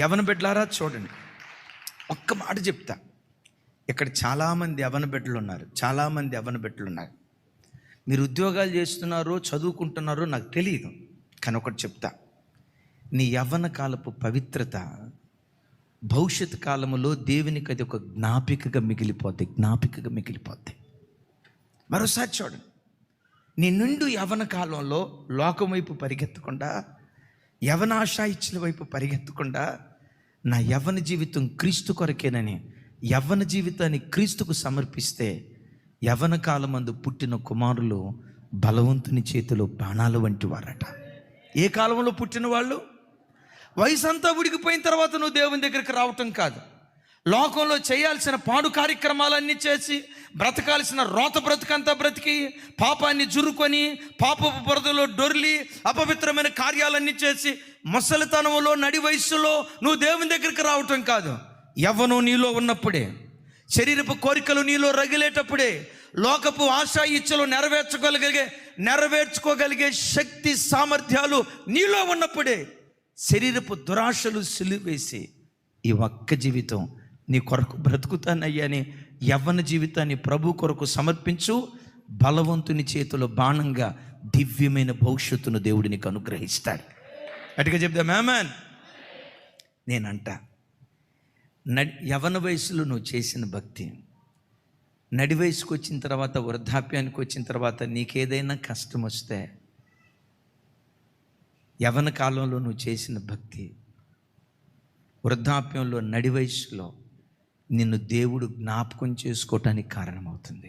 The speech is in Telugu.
యవన బిడ్డలారా చూడండి. ఒక్క మాట చెప్తా. ఇక్కడ చాలామంది యవన బిడ్డలు ఉన్నారు. చాలామంది యవన బిడ్డలు ఉన్నారు. మీరు ఉద్యోగాలు చేస్తున్నారో చదువుకుంటున్నారో నాకు తెలియదు కానీ ఒకటి చెప్తా. నీ యవ్వన కాలపు పవిత్రత భవిష్యత్ కాలంలో దేవునికి అది ఒక జ్ఞాపికగా మిగిలిపోద్ది జ్ఞాపికగా మిగిలిపోద్ది. మరోసారి చూడండి. నీ నిండు యవన కాలంలో లోకం వైపు పరిగెత్తకుండా యవనాశా ఇచ్చిన వైపు పరిగెత్తకుండా నా యవ్వన జీవితం క్రీస్తు కొరకేనని యవ్వన జీవితాన్ని క్రీస్తుకు సమర్పిస్తే యవ్వన కాలమందు పుట్టిన కుమారులు బలవంతుని చేతిలో బాణాలు వంటి వారట. ఏ కాలంలో పుట్టిన వాళ్ళు? వయసు అంతా ఉడికిపోయిన తర్వాత నువ్వు దేవుని దగ్గరికి రావటం కాదు. లోకంలో చేయాల్సిన పాడు కార్యక్రమాలన్నీ చేసి బ్రతకాల్సిన రోత బ్రతుకంతా బ్రతికి పాపాన్ని జురుకొని పాపపు బురదలో డొర్లి అపవిత్రమైన కార్యాలన్నీ చేసి ముసలితనంలో నడి వయస్సులో నువ్వు దేవుని దగ్గరికి రావటం కాదు. ఎవను నీలో ఉన్నప్పుడే శరీరపు కోరికలు నీలో రగిలేటప్పుడే లోకపు ఆశా ఇచ్చలు నెరవేర్చుకోగలిగే నెరవేర్చుకోగలిగే శక్తి సామర్థ్యాలు నీలో ఉన్నప్పుడే శరీరపు దురాశలు సిలివేసి ఈ ఒక్క జీవితం నీ కొరకు బ్రతుకుతానయ్యా అని యవ్వన జీవితాన్ని ప్రభు కొరకు సమర్పించు. బలవంతుని చేతిలో బాణంగా దివ్యమైన భవిష్యత్తును దేవుడు నీకు అనుగ్రహిస్తాడు. అటుగా చెప్దా మ్యామన్ నేనంట నడి యవన వయసులో నువ్వు చేసిన భక్తి నడి వయసుకు వచ్చిన తర్వాత వృద్ధాప్యానికి వచ్చిన తర్వాత నీకేదైనా కష్టం వస్తే యవన కాలంలో నువ్వు చేసిన భక్తి వృద్ధాప్యంలో నడి వయసులో నిన్ను దేవుడు జ్ఞాపకం చేసుకోవటానికి కారణమవుతుంది.